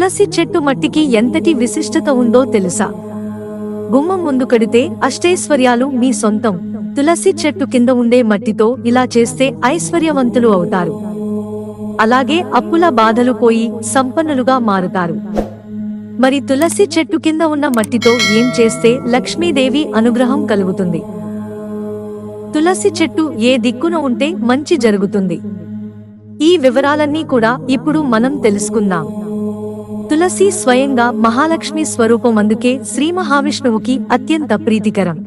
తులసి చెట్టు మట్టికి ఎంతటి విశిష్టత ఉందో తెలుసా? గుమ్మం ముందు కడితే అష్టైశ్వర్యాలు మీ సొంతం. తులసి చెట్టు కింద ఉండే మట్టితో ఇలా చేస్తే ఐశ్వర్యవంతులు అవుతారు. అలాగే అప్పుల బాధలు పోయి సంపన్నులుగా మారుతారు. మరి తులసి చెట్టు కింద ఉన్న మట్టితో ఏం చేస్తే లక్ష్మీదేవి అనుగ్రహం కలుగుతుంది? తులసి చెట్టు ఏ దిక్కున ఉంటే మంచి జరుగుతుంది. ఈ వివరాలన్నీ కూడా ఇప్పుడు మనం తెలుసుకుందాం. తులసి స్వయంగా మహాలక్ష్మి స్వరూపం అందుకే శ్రీ మహావిష్ణువుకి అత్యంత ప్రీతికరం.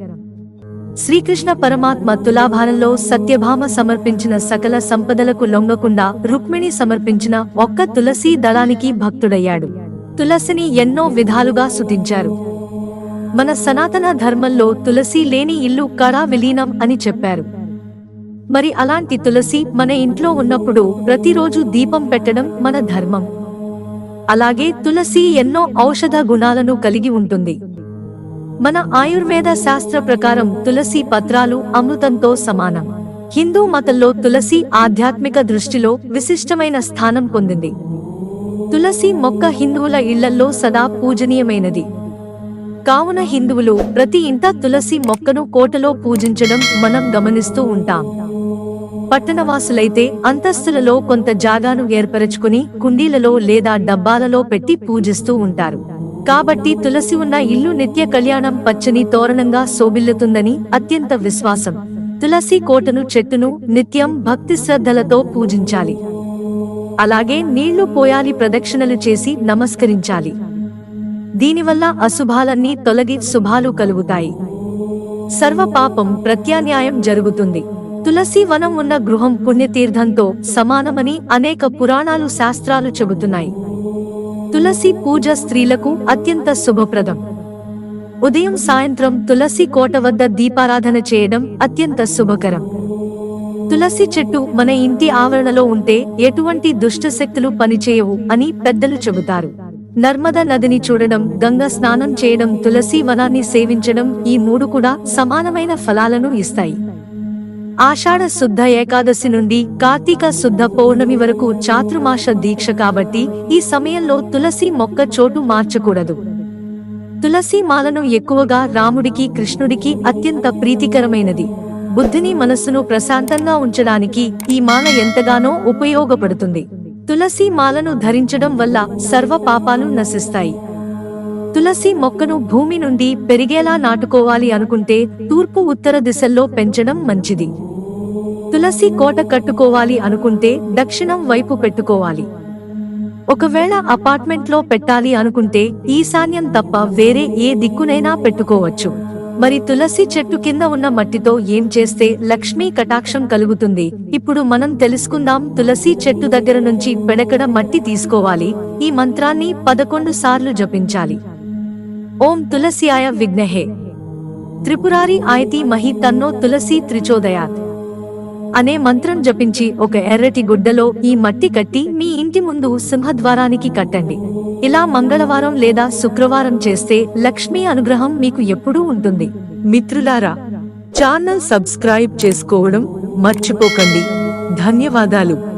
శ్రీకృష్ణ పరమాత్మ తులాభారంలో సత్యభామ సమర్పించిన సకల సంపదలకు లొంగకుండా రుక్మిణి సమర్పించిన ఒక్క తులసి దళానికి భక్తుడయ్యాడు. తులసిని ఎన్నో విధాలుగా సుతించారు. మన సనాతన ధర్మంలో తులసి లేని ఇల్లు కడా విలీనం అని చెప్పారు. మరి అలాంటి తులసి మన ఇంట్లో ఉన్నప్పుడు ప్రతిరోజు దీపం పెట్టడం మన ధర్మం. అలాగే తులసి ఎన్నో ఔషధ గుణాలను కలిగి ఉంటుంది. మన ఆయుర్వేద శాస్త్ర ప్రకారం తులసి పత్రాలు అమృతంతో సమానం. హిందూ మతంలో తులసి ఆధ్యాత్మిక దృష్టిలో విశిష్టమైన స్థానం పొందింది. తులసి మొక్క హిందువుల ఇళ్ళలో సదా పూజనీయమైనది. కావున హిందువులు ప్రతి ఇంట తులసి మొక్కను కోటలో పూజించడం మనం గమనిస్తూ ఉంటాం. పట్టణవాసులైతే అంతస్తులలో కొంత జాగాను ఏర్పరచుకుని కుండీలలో లేదా డబ్బాలలో పెట్టి పూజిస్తూ ఉంటారు. కాబట్టి తులసి ఉన్న ఇల్లు నిత్య కళ్యాణం పచ్చని తోరణంగా శోభిల్లుతుందని అత్యంత విశ్వాసం. తులసి కోటను చెట్టును నిత్యం భక్తి శ్రద్ధలతో పూజించాలి. అలాగే నీళ్ళు పోయాలి ప్రదక్షిణలు చేసి నమస్కరించాలి. దీనివల్ల అశుభాలన్నీ తొలగి శుభాలు కలుగుతాయి. సర్వ పాపం ప్రత్యాన్యాయం జరుగుతుంది. తులసి వనం ఉన్న గృహం పుణ్యతీర్థంతో సమానమని అనేక పురాణాలు శాస్త్రాలు చెబుతున్నాయి. తులసి పూజ స్త్రీలకు అత్యంత శుభప్రదం. ఉదయం సాయంత్రం తులసి కోట వద్ద దీపారాధన చేయడం అత్యంత శుభకరం. తులసి చెట్టు మన ఇంటి ఆవరణలో ఉంటే ఎటువంటి దుష్ట శక్తులు పనిచేయవు అని పెద్దలు చెబుతారు. నర్మద నదిని చూడడం గంగ స్నానం చేయడం తులసి వనాన్ని సేవించడం ఈ మూడు కూడా సమానమైన ఫలాలను ఇస్తాయి. ఆషాఢ శుద్ధ ఏకాదశి నుండి కార్తీక శుద్ధ పౌర్ణమి వరకు చాతుర్మాస దీక్ష కాబట్టి ఈ సమయంలో తులసి మొక్క చోటు మార్చకూడదు. తులసి మాలను ఎక్కువగా రాముడికి కృష్ణుడికి అత్యంత ప్రీతికరమైనది. బుద్ధిని మనస్సును ప్రశాంతంగా ఉంచడానికి ఈ మాల ఎంతగానో ఉపయోగపడుతుంది. తులసి మాలను ధరించడం వల్ల సర్వ పాపాలు నశిస్తాయి. తులసి మొక్కను భూమి నుండి పెరిగేలా నాటుకోవాలి అనుకుంటే తూర్పు ఉత్తర దిశల్లో పెంచడం మంచిది. తులసి కోట కట్టుకోవాలి అనుకుంటే దక్షిణం వైపు పెట్టుకోవాలి. ఒకవేళ అపార్ట్మెంట్లో పెట్టాలి అనుకుంటే ఈశాన్యం తప్ప వేరే ఏ దిక్కునైనా పెట్టుకోవచ్చు. మరి తులసి చెట్టు కింద ఉన్న మట్టితో ఏం చేస్తే లక్ష్మీ కటాక్షం కలుగుతుంది? ఇప్పుడు మనం తెలుసుకుందాం తులసి చెట్టు దగ్గర నుంచి పెడకడ మట్టి తీసుకోవాలి. ఈ మంత్రాన్ని పదకొండు సార్లు జపించాలి. ఓం తులసియాయ విఘ్నహే. త్రిపురారి ఆయతి మహి తన్నో తులసి త్రిచోదయాత్. అనే మంత్రం జపించి ఒక ఎర్రటి గుడ్డలో ఈ మట్టి కట్టి మీ ఇంటి ముందు సింహద్వారానికి కట్టండి. ఇలా మంగళవారం లేదా శుక్రవారం చేస్తే లక్ష్మీ అనుగ్రహం మీకు ఎప్పుడూ ఉంటుంది. మిత్రులారా ఛానల్ సబ్స్క్రైబ్ చేసుకోవడం మర్చిపోకండి. ధన్యవాదాలు.